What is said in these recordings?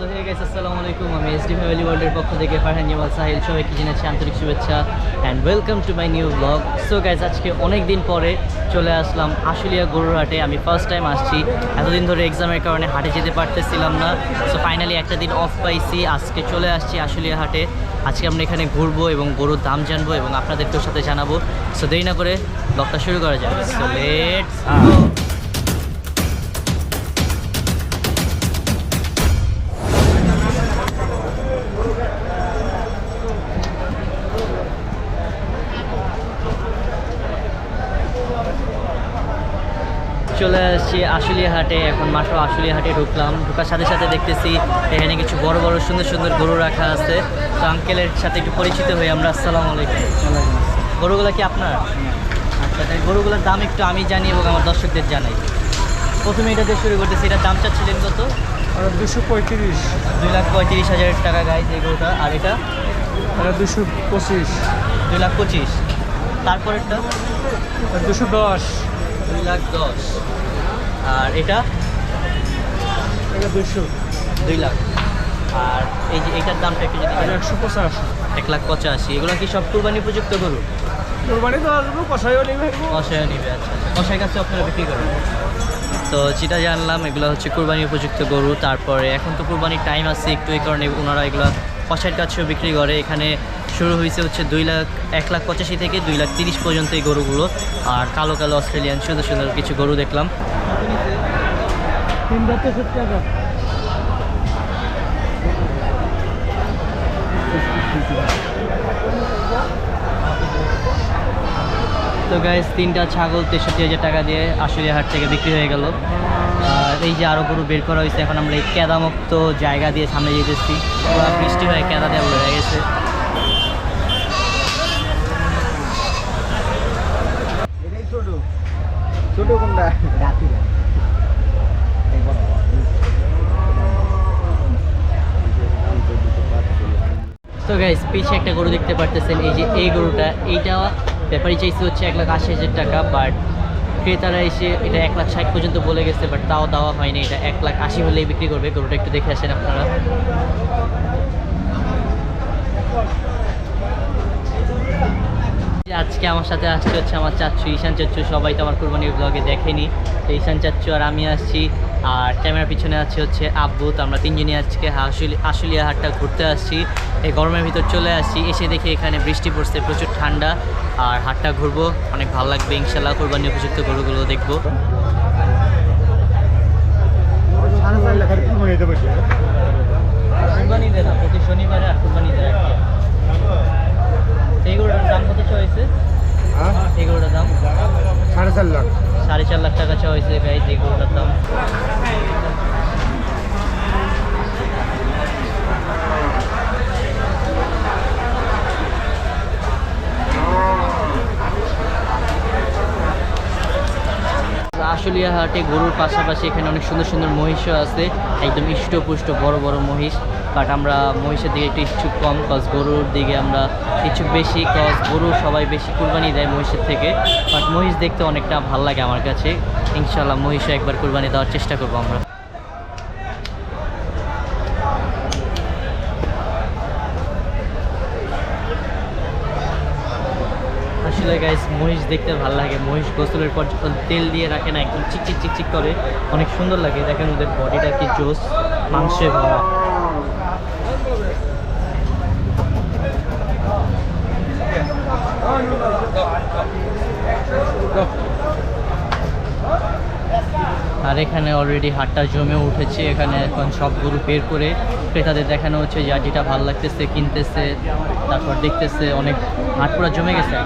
So hey guys আসসালামু আলাইকুম আমি এসডি ফ্যামিলি ওয়ার্ল্ডের পক্ষ থেকে ফারহান জামাল সাহিল সবাইকে জানাচ্ছি আন্তরিক শুভেচ্ছা and welcome to my new blog so guys আজকে অনেক দিন পরে চলে আসলাম আশুলিয়া গরুর হাটে আমি ফার্স্ট টাইম আসছি। এতদিন ধরে এক্সামের কারণে হাটে যেতে পারতেছিলাম না। সো ফাইনালি একটা দিন অফ পাইছি। আজকে চলে আসছি আশুলিয়া হাটে। আজকে আমরা এখানে ঘুরবো এবং গরুর দাম জানব এবং আপনাদেরকেও সাথে জানাব। সো দেরি না করে ব্লগটা শুরু করা যাক। সো লেটস আসছি আশুলিয়া হাটে এখন মাত্র আশুলিয়া হাটে ঢুকলাম। ঢোকার সাথে সাথে দেখতেছি এখানে কিছু বড় বড় সুন্দর সুন্দর গরু রাখা আছে। তো আঙ্কেলের সাথে একটু পরিচিত হই আমরা। আসসালামু আলাইকুম। গরুগুলো কি আপনার? আচ্ছা তাই গরুগুলোর দাম একটু আমি জানি এবং আমার দর্শকদের জানাই। প্রথমে এটা দিয়ে শুরু করতেছি। এটার দাম চাচ্ছিলেন কত? দুশো পঁয়ত্রিশ। দুই লাখ পঁয়ত্রিশ হাজার টাকা গাইজ যে গরুটা। আর এটা? আর দুশো পঁচিশ। দুই লাখ পঁচিশ। তারপরেরটা? দুশো দশ। দুই লাখ দশ। আর এটা? এটা দুশো দুই লাখ। আর এই যে এটার দামটা একটু যদি একশো পঁচাশ। এক লাখ পঁচাশি। এগুলো কি সব কুরবানি উপযুক্ত গরু? কোরবানি তো আসব কষাইও ভাই কষায় নিবে আচ্ছা আচ্ছা। কষাই কাছে আপনারা বিক্রি করেন। তো যেটা জানলাম এগুলো হচ্ছে কুরবানি উপযুক্ত গরু। তারপরে এখন তো কুরবানির টাইম আছে একটু এই কারণে ওনারা এগুলো কষাইয়ের কাছেও বিক্রি করে। এখানে শুরু হয়েছে হচ্ছে দুই লাখ এক লাখ পঁচাশি থেকে দুই লাখ তিরিশ পর্যন্ত এই গরুগুলো। আর কালো কালো অস্ট্রেলিয়ান সুন্দর সুন্দর কিছু গরু দেখলাম। টাকা। তো গাইজ তিনটা ছাগল তেষট্টি হাজার টাকা দিয়ে আশুলিয়া হাট থেকে বিক্রি হয়ে গেল। আর এই যে আরও গরু বের করা হয়েছে এখন আমরা এই কেদামুক্ত জায়গা দিয়ে সামনে যেতেছি। বৃষ্টি হয়ে কেদা দেওয়া হয়ে গেছে। ছোট। কোনটা? তো গাইস পিছে একটা গরু দেখতে পারতেছেন, এই যে এই গরুটা, এইটা ব্যাপারই চাইছে হচ্ছে এক লাখ আশি হাজার টাকা বাট ক্রেতারা এসে এটা এক লাখ ষাট পর্যন্ত বলে গেছে বাট তাও দেওয়া হয়নি, এটা এক লাখ আশি হলেই বিক্রি করবে, গরুটা একটু দেখে আসেন আপনারা যে আজকে আমার সাথে আসছে হচ্ছে আমার চাচ্ছু ঈশান চাচ্ছু সবাই তো আমার কোরবানির ব্লগে দেখেনি। তো ঈশান চাচ্ছু আর আমি আসছি। আর ক্যামেরার পিছনে আছে হচ্ছে আব্বু। তো আমরা তিনজনই আজকে আশুলি আশুলিয়া হাটটা ঘুরতে আসছি। এই গরমের ভিতর চলে আসছি। এসে দেখি এখানে বৃষ্টি পড়ছে প্রচুর ঠান্ডা। আর হাটটা ঘুরবো। অনেক ভালো লাগবে। ইনশাল্লাহ কোরবানি উপযুক্ত গরুগুলো দেখব। প্রতি শনিবারে আর কোরবানি। এই গরুটার দাম কত চাওয়া হয়েছে? হ্যাঁ? এই গরুটার দাম? সাড়ে চার লাখ। সাড়ে চার লাখ টাকা চাওয়া হয়েছে ভাই এই গরুটার দাম। আশুলিয়া হাটে গরুর পাশাপাশি এখানে অনেক সুন্দর সুন্দর মহিষও আছে, একদম ইষ্টপুষ্ট বড় বড় মহিষ। বাট আমরা মহিষের দিকে একটু ইচ্ছুক কম কজ গরুর দিকে আমরা ইচ্ছুক বেশি কজ গরু সবাই বেশি কুরবানি দেয় মহিষের থেকে। বাট মহিষ দেখতে অনেকটা ভালো লাগে আমার কাছে। ইনশাল্লাহ মহিষও একবার কুরবানি দেওয়ার চেষ্টা করব আমরা আসলে গাইস মহিষ দেখতে ভালো লাগে। মহিষ গোসলের পর যখন তেল দিয়ে রাখে না, একদম চিকচিক চিকচিক করে, অনেক সুন্দর লাগে। দেখেন ওদের বডিটা কি জোস, মাংসে ভরা। আর এখানে অলরেডি হাটটা জমে উঠেছে। এখানে এখন সব গরু বের করে ক্রেতাদের দেখানো হচ্ছে যে যেটা ভালো লাগতেছে, কিনতেছে, তারপর দেখতেছে, অনেক হাট পুরো জমে গেছে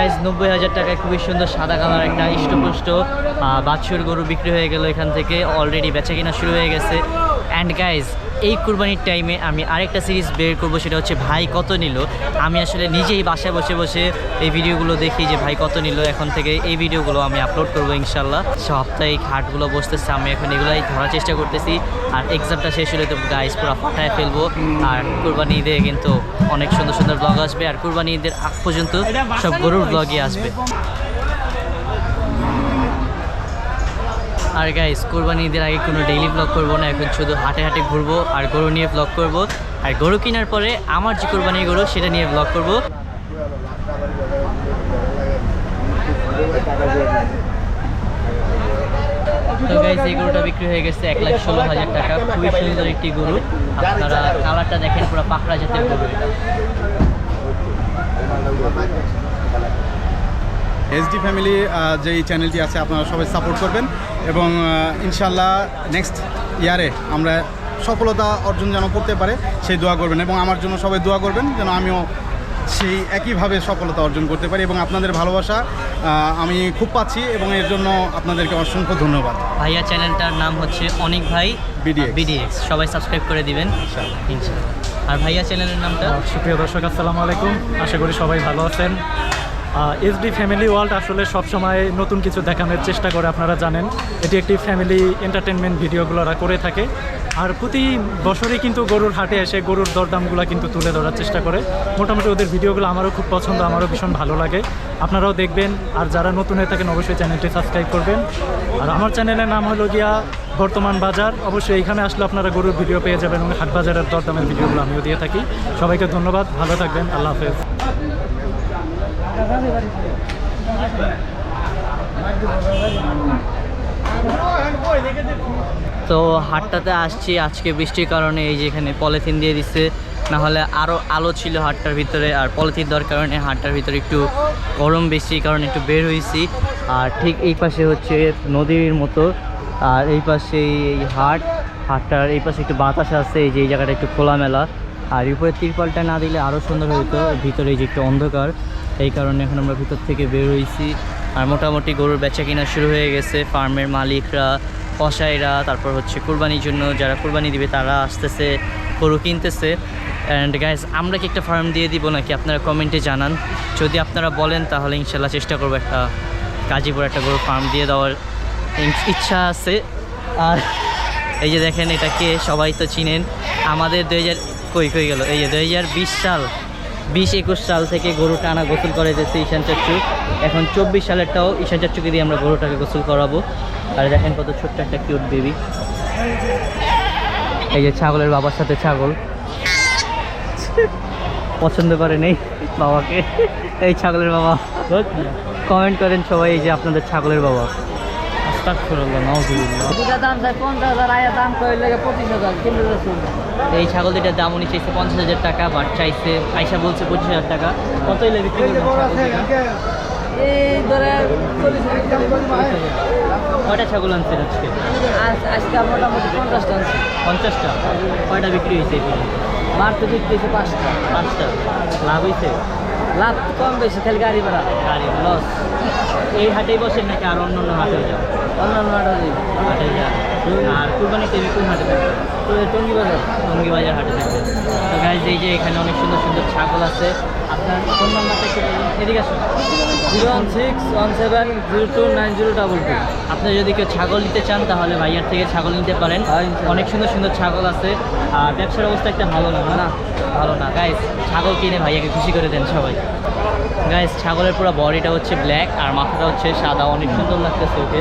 প্রাইস নব্বই হাজার টাকায় খুবই সুন্দর সাদা কালার একটা ইষ্টপুষ্ট বাছুর গরু বিক্রি হয়ে গেল এখান থেকে। অলরেডি বেচা কিনা শুরু হয়ে গেছে। অ্যান্ড গাইজ এই কুরবানির টাইমে আমি আরেকটা সিরিজ বের করব, সেটা হচ্ছে ভাই কত নিল? আমি আসলে নিজেই বাসায় বসে বসে এই ভিডিওগুলো দেখি যে ভাই কত নিল। এখন থেকে এই ভিডিওগুলো আমি আপলোড করব ইনশাল্লাহ সাপ্তাহিক হাটগুলো বসতেছে, আমি এখন এগুলাই ধরার চেষ্টা করতেছি। আর এক্সামটা শেষ হলে তো গাইজ পুরো ফাটায় ফেলব। আর কুরবানি ঈদে কিন্তু অনেক সুন্দর সুন্দর ব্লগ আসবে। আর কুরবানি ঈদের আগ পর্যন্ত সব গরুর ব্লগই আসবে। আর গাইস কোরবানি ঈদের আগে কোনো ডেইলি ব্লগ করব না, এখন শুধু হাটে হাটে ঘুরবো আর গরু নিয়ে ব্লগ করব। আর গরু কেনার পরে আমার যে কোরবানির গরু, সেটা নিয়ে ব্লগ করব। তো গাইস এই গরুটা বিক্রি হয়ে গেছে এক লাখ ষোলো হাজার টাকা। খুবই সুন্দর একটি গরু। আপনারা কালারটা দেখেন, পুরো পাখড়া জাতের গরু এটা। এসডি ফ্যামিলি যেই চ্যানেলটি আছে আপনারা সবাই সাপোর্ট করবেন এবং ইনশাল্লাহ নেক্সট ইয়ারে আমরা সফলতা অর্জন যেন করতে পারে সেই দোয়া করবেন এবং আমার জন্য সবাই দোয়া করবেন যেন আমিও সেই একইভাবে সফলতা অর্জন করতে পারি এবং আপনাদের ভালোবাসা আমি খুব পাচ্ছি এবং এর জন্য আপনাদেরকে অসংখ্য ধন্যবাদ। ভাইয়া চ্যানেলটার নাম হচ্ছে অনিক ভাই বিডিএক্স সবাই সাবস্ক্রাইব করে দিবেন। ইনশাআল্লাহ। আর ভাইয়া চ্যানেলের নামটা? সুপ্রিয় দর্শক আসসালামু আলাইকুম। আশা করি সবাই ভালো আছেন। এসডি ফ্যামিলি ওয়ার্ল্ড আসলে সবসময় নতুন কিছু দেখানোর চেষ্টা করে, আপনারা জানেন। এটি একটি ফ্যামিলি এন্টারটেনমেন্ট ভিডিওগুলোরা করে থাকে। আর প্রতি বছরই কিন্তু গরুর হাটে এসে গরুর দরদামগুলো কিন্তু তুলে ধরার চেষ্টা করে। মোটামুটি ওদের ভিডিওগুলো আমারও খুব পছন্দ, আমারও ভীষণ ভালো লাগে। আপনারাও দেখবেন, আর যারা নতুন হয়ে থাকেন অবশ্যই চ্যানেলটি সাবস্ক্রাইব করবেন। আর আমার চ্যানেলের নাম হলো গিয়া বর্তমান বাজার। অবশ্যই এখানে আসলে আপনারা গরুর ভিডিও পেয়ে যাবেন এবং হাট বাজারের দরদামের ভিডিওগুলো আমিও দিয়ে থাকি। সবাইকে ধন্যবাদ, ভালো থাকবেন, আল্লাহ হাফেজ। তো হাটটাতে আসছি, আজকে বৃষ্টির কারণে এই যে এখানে পলিথিন দিয়ে দিচ্ছে। না হলে আরও আলো ছিল হাটটার ভিতরে, আর পলিথিন দেওয়ার কারণে হাটটার ভিতরে একটু গরম বেশি কারণে একটু বের হয়েছি। আর ঠিক এই পাশে হচ্ছে নদীর মতো, আর এই পাশে এই হাট। হাটটার এই পাশে একটু বাতাস আছে, এই যে এই জায়গাটা একটু খোলামেলা। আর উপরে তিরপালটা না দিলে আরও সুন্দর হতো, ভিতরে যে একটু অন্ধকার। এই কারণে এখন আমরা ভিতর থেকে বের হয়েছি আর মোটামুটি গরুর বেচা কিনা শুরু হয়ে গেছে। ফার্মের মালিকরা, কসাইরা, তারপর হচ্ছে কুরবানির জন্য যারা কুরবানি দিবে তারা আসতেছে, গরু কিনতেছে। অ্যান্ড গাইজ আমরা কি একটা ফার্ম দিয়ে দিব নাকি আপনারা কমেন্টে জানান। যদি আপনারা বলেন তাহলে ইনশাল্লাহ চেষ্টা করব একটা গাজীপুর একটা গরু ফার্ম দিয়ে দেওয়ার ইচ্ছা আছে। আর এই যে দেখেন এটাকে সবাই তো চিনেন। আমাদের দুই হাজার কই কই গেল? এই যে দুই হাজার বিশ সাল। বিশ একুশ সাল থেকে গরু টানা গোসল করে দিচ্ছে ঈশান চাচ্চু। এখন চব্বিশ সালেরটাও ঈশান চাচ্চুকে দিয়ে আমরা গরুটাকে গোসল করাবো। আর দেখেন কত ছোট্ট একটা কিউট বেবি। এই যে ছাগলের বাবার সাথে ছাগল। পছন্দ করে নেই বাবাকে। এই ছাগলের বাবা। কমেন্ট করেন সবাই এই যে আপনাদের ছাগলের বাবা। দাম চাই পঞ্চাশ হাজার আয়া দাম করে পঁচিশ হাজার কিনতে এই ছাগল দুটার দাম উনি চাইছে পঞ্চাশ হাজার টাকা বাট চাইছে আইসা বলছে পঁচিশ হাজার টাকা। কত এলে বিক্রি কয়টা ছাগল আনছেন আজকে? আজ- আজকে মোটামুটি পঞ্চাশটা পঞ্চাশটা? কয়টা বিক্রি হয়েছে পর্যন্ত? মারতে বিক্রি হয়েছে পাঁচটা। পাঁচটা। লাভ হয়েছে লাভ কম বেশি খালি গাড়ি ভাড়া। গাড়ি লস। এই হাটেই বসেন নাকি আর অন্য অন্য হাটে যাও অন্যান্য হাটে যাই। হাটে যান। আর কুরবানি টিভি কোন হাটে থাকবে? তো এই টঙ্গি বাজার টঙ্গি বাজার হাটে থাকবে। তো গাইজ এই যে এখানে অনেক সুন্দর সুন্দর ছাগল আছে। আপনার ফোন নাম্বারটা একটু এদিকে আসুন। Zero one six one seven zero two nine zero double two আপনি যদি কেউ ছাগল নিতে চান তাহলে ভাইয়ার থেকে ছাগল নিতে পারেন। হ্যাঁ, অনেক সুন্দর সুন্দর ছাগল আছে। আর ব্যবসার অবস্থা একটা ভালো না না? ভালো না। গাইস ছাগল কিনে ভাইয়াকে খুশি করে দেন সবাই। গাইস ছাগলের পুরো বডিটা হচ্ছে ব্ল্যাক আর মাথাটা হচ্ছে সাদা। অনেক সুন্দর লাগতেছে ওকে।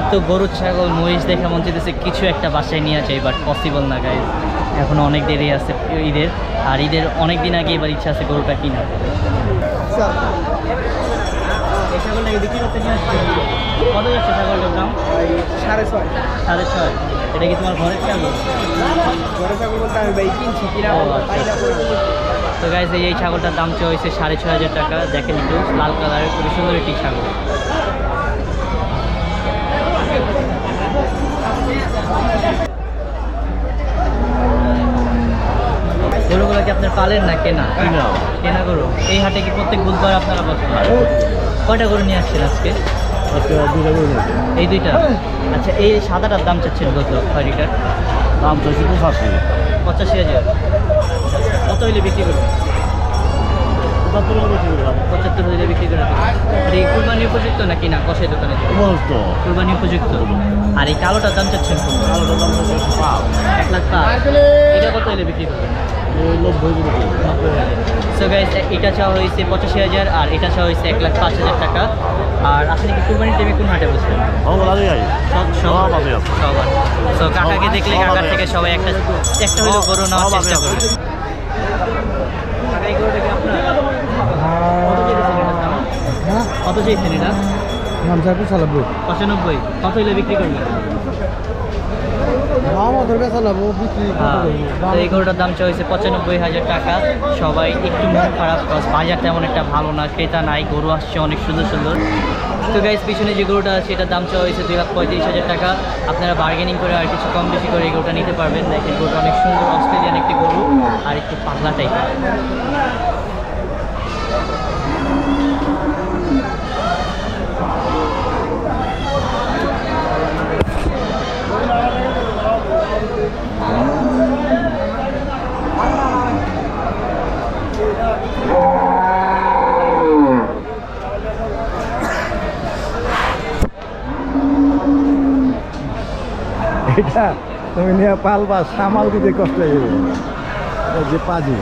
এত গরু ছাগল মহিষ দেখে মন চাইতেছে কিছু একটা বাসায় নিয়ে যাই বাট পসিবল না গাইজ এখনও অনেক দেরি আছে ঈদের আর ঈদের অনেক দিন আগে এবার ইচ্ছা আছে গরুটা কিনা ছাগলটাকে বিক্রি করতে নিয়ে আসছে কত যাচ্ছে ছাগলটার দাম? সাড়ে ছয়। সাড়ে ছয়। এটা কি তোমার ঘরের ছাগল? ছাগল বলতে আমি ভাই কিনছি কিনা। তো গাইজ এই ছাগলটার দাম চেয়ে হয়েছে সাড়ে ছয় হাজার টাকা। দেখেন একটু লাল কালারের খুবই সুন্দর একটি ছাগল। গরুগুলো কি আপনার পালেন না কেনা? কেনা। গরু? এই হাটে কি প্রত্যেক বুধবার আপনারা বসেন কয়টা গরু নিয়ে আসছেন আজকে? এই দুইটা? আচ্ছা এই সাদাটার দাম চাচ্ছেন কত? খয়রিটার দাম পঁচাশি হাজার। কত হইলে বিক্রি করবেন পঁচাত্তর হলে বেশি পঁচাত্তর হলে বিক্রি করে আর এই কুরবানি উপযুক্ত নাকি না কষাই দোকানে? দেবেন? কুরবানি উপযুক্ত। আর এই কালোটার দাম চাচ্ছেন দাম এক লাখ পাঁচ। এটা কত বিক্রি করবেন? সো গাইজ এটা চাওয়া হয়েছে পঁচাশি হাজার আর এটা চাওয়া হয়েছে এক লাখ পাঁচ হাজার টাকা। আর আপনি কি কুরবানির টাইমে কোন হাটে বসবেন? সব সো কাকাকে দেখলে কাকার থেকে সবাই একটা একটা হলেও গরু নেওয়ার চেষ্টা করবে কাকা, এই গরুটা কি আপনার? কত চেয়েছেন এটার দাম? কত এটা? চাই পঁচানব্বই পঁচানব্বই। কত হলে বিক্রি করবেন? হ্যাঁ, এই গরুটার দাম চাইছে পঁচানব্বই হাজার টাকা। সবাই একটু মন খারাপ বাজার তেমন একটা ভালো না ক্রেতা নাই গরু আসছে অনেক সুন্দর সুন্দর। তো গাইজ পিছনে যে গরুটা আছে এটার দাম চাওয়া হয়েছে দুই লাখ পঁয়ত্রিশ হাজার টাকা। আপনারা বার্গেনিং করে আর কিছু কম বেশি করে এই গরুটা নিতে পারবেন। দেখেন গরুটা অনেক সুন্দর অস্ট্রেলিয়ান একটি গরু আর একটু পাতলা টাইপের তুমি নিয়ে পালবা, সামাল দিতে কষ্ট হয়ে যে পাজি।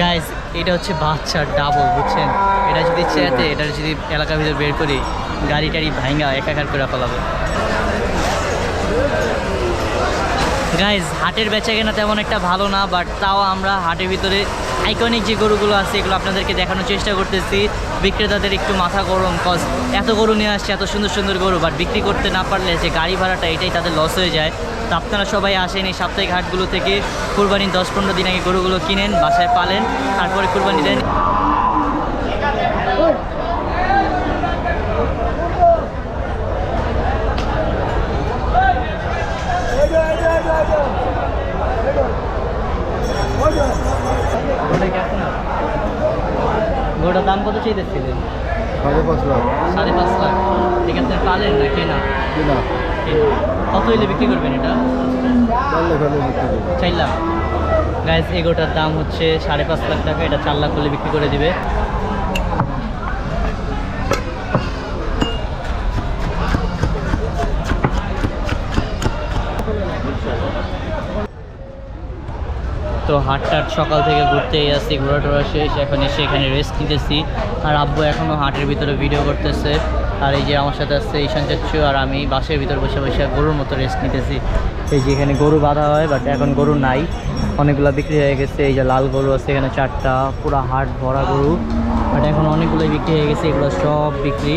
গাইজ এটা হচ্ছে বাচ্চার ডাবল বুঝছেন? এটা যদি চেয়াতে এটা যদি এলাকার ভিতরে বের করি গাড়ি টাড়ি ভাঙ্গা একাকার করে ফেলাবে। গাইজ হাটের বেচা কেনা তেমন একটা ভালো না বাট তাও আমরা হাটের ভিতরে আইকনিক যে গরুগুলো আছে, এগুলো আপনাদেরকে দেখানোর চেষ্টা করতেছি। বিক্রেতাদের একটু মাথা গরম কজ এত গরু নিয়ে আসছে, এত সুন্দর সুন্দর গরু বাট বিক্রি করতে না পারলে যে গাড়ি ভাড়াটা, এটাই তাদের লস হয়ে যায়। তো আপনারা সবাই আসেন এই সাপ্তাহিক হাটগুলো থেকে। কুরবানির দশ পনেরো দিন আগে গরুগুলো কিনেন, বাসায় পালেন, তারপরে কুরবানি দেন। গরুটার দাম কত চাইতেছিলেন সাড়ে পাঁচ লাখ। সাড়ে পাঁচ লাখ। ঠিক আছে পালেন না কেনা। কেনা। কত হইলে বিক্রি করবেন এটা? চাইলাম। চার লাখ গাইজ এগোটার দাম হচ্ছে সাড়ে পাঁচ লাখ টাকা এটা চার লাখ করলে বিক্রি করে দিবে। তো হাটটাট সকাল থেকে ঘুরতেই আসছি ঘোরা টোরা শেষ, এখন এসে এখানে রেস্ট নিতেছি। আর আব্বু এখনও হাটের ভিতরে ভিডিও করতেছে। আর এই যে আমার সাথে আসছে ঈশান চাচ্ছু আর আমি বাসের ভিতর বসে বসে গরুর মতো রেস্ট নিতেছি। এই যে এখানে গরু বাঁধা হয় বাট এখন গরু নাই। অনেকগুলো বিক্রি হয়ে গেছে, এই যে লাল গরু আছে এখানে চারটা, পুরো হাট ভরা গরু। বাট এখন অনেকগুলোই বিক্রি হয়ে গেছে, এগুলো সব বিক্রি।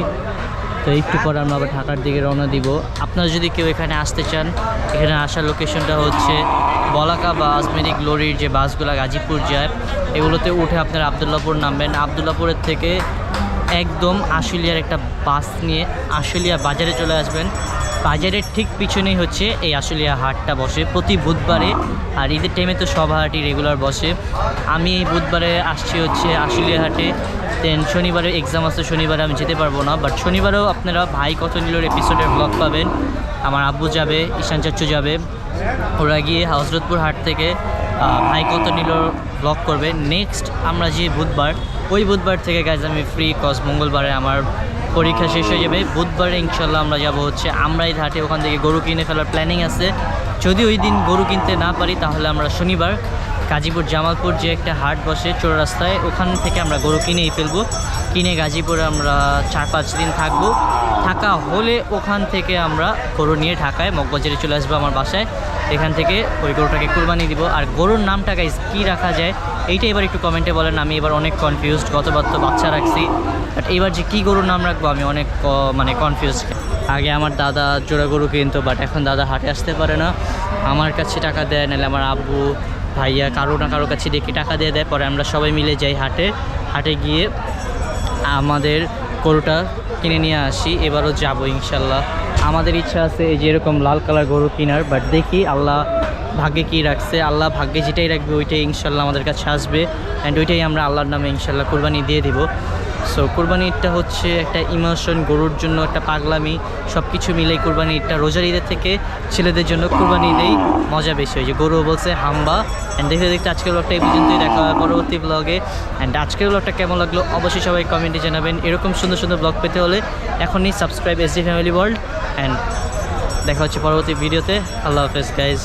তো একটু পরে আমরা আবার ঢাকার দিকে রওনা দিব। আপনারা যদি কেউ এখানে আসতে চান, এখানে আসার লোকেশনটা হচ্ছে বলাকা বা আজমেরি গ্লোরির যে বাসগুলো গাজীপুর যায়, এগুলোতে উঠে আপনারা আবদুল্লাপুর নামবেন। আবদুল্লাপুরের থেকে একদম আশুলিয়ার একটা বাস নিয়ে আশুলিয়া বাজারে চলে আসবেন। বাজারের ঠিক পিছনেই হচ্ছে এই আশুলিয়া হাটটা বসে। প্রতি বুধবারে, আর ঈদের টাইমে তো সব হাটই রেগুলার বসে। আমি এই বুধবারে আসছি হচ্ছে আশুলিয়া হাটে। দেন শনিবারে এক্সাম আছে, শনিবারে আমি যেতে পারব না। বাট শনিবারেও আপনারা ভাই কত নিলোর এপিসোডের ব্লগ পাবেন। আমার আব্বু যাবে, ঈশান চাচ্চু যাবে। ওরা গিয়ে হজরতপুর হাট থেকে ভাই কত নিল ব্লগ করবে। নেক্সট আমরা যে বুধবার, ওই বুধবার থেকে গাইজ আমি ফ্রি কজ মঙ্গলবারে আমার পরীক্ষা শেষ হয়ে যাবে। বুধবারে ইনশাল্লাহ আমরা যাব হচ্ছে আমরাই ঘাটে ওখান থেকে গরু কিনে ফেলার প্ল্যানিং আছে। যদি ওই দিন গরু কিনতে না পারি, তাহলে আমরা শনিবার গাজীপুর জামালপুর যে একটা হাট বসে চোর রাস্তায়, ওখান থেকে আমরা গরু কিনেই ফেলব। কিনে গাজীপুরে আমরা চার পাঁচ দিন থাকব। থাকা হলে ওখান থেকে আমরা গরু নিয়ে ঢাকায়, মগবাজারে চলে আসব আমার বাসায়। এখান থেকে ওই গরুটাকে কুরবানি দিব। আর গরুর নামটা গাইজ কী রাখা যায়? এইটা এবার একটু কমেন্টে বলেন, আমি এবার অনেক কনফিউজড গতবার তো বাচ্চা রাখছি। বাট এবার যে কী গরুর নাম রাখব, আমি অনেক মানে কনফিউজড আগে আমার দাদা জোড়া গরু কিনতো বাট এখন দাদা হাটে আসতে পারে না। আমার কাছে টাকা দেয়, নাহলে আমার আব্বু, ভাইয়া কারও না কারও কাছে ডেকে টাকা দিয়ে দেয়। পরে আমরা সবাই মিলে যাই হাটে। হাটে গিয়ে আমাদের গরুটা কিনে নিয়ে আসি, এবারও যাব ইনশাল্লাহ। আমাদের ইচ্ছা আছে এই যে এরকম লাল কালার গরু কেনার বাট দেখি আল্লাহ ভাগ্যে কী রাখছে? আল্লাহ ভাগ্যে যেটাই রাখবে, ওইটাই ইনশাল্লাহ আমাদের কাছে আসবে। অ্যান্ড ওইটাই আমরা আল্লাহর নামে ইনশাল্লাহ কোরবানি দিয়ে দিব। সো কোরবানি ঈদটা হচ্ছে একটা ইমোশন গরুর জন্য একটা পাগলামি সব কিছু মিলেই কোরবানি ঈদটা রোজার ঈদের থেকে ছেলেদের জন্য কোরবানি ঈদেই মজা বেশি হয়। যে গরু বলছে হাম্বা অ্যান্ড দেখতে দেখতে আজকের ব্লগটা এই পর্যন্তই, দেখা হয় পরবর্তী ব্লগে অ্যান্ড আজকের ব্লগটা কেমন লাগল অবশ্যই সবাই কমেন্টে জানাবেন। এরকম সুন্দর সুন্দর ব্লগ পেতে হলে এখনই subscribe S D family world and দেখা হচ্ছে পরবর্তী ভিডিওতে আল্লাহ হাফেজ গাইজ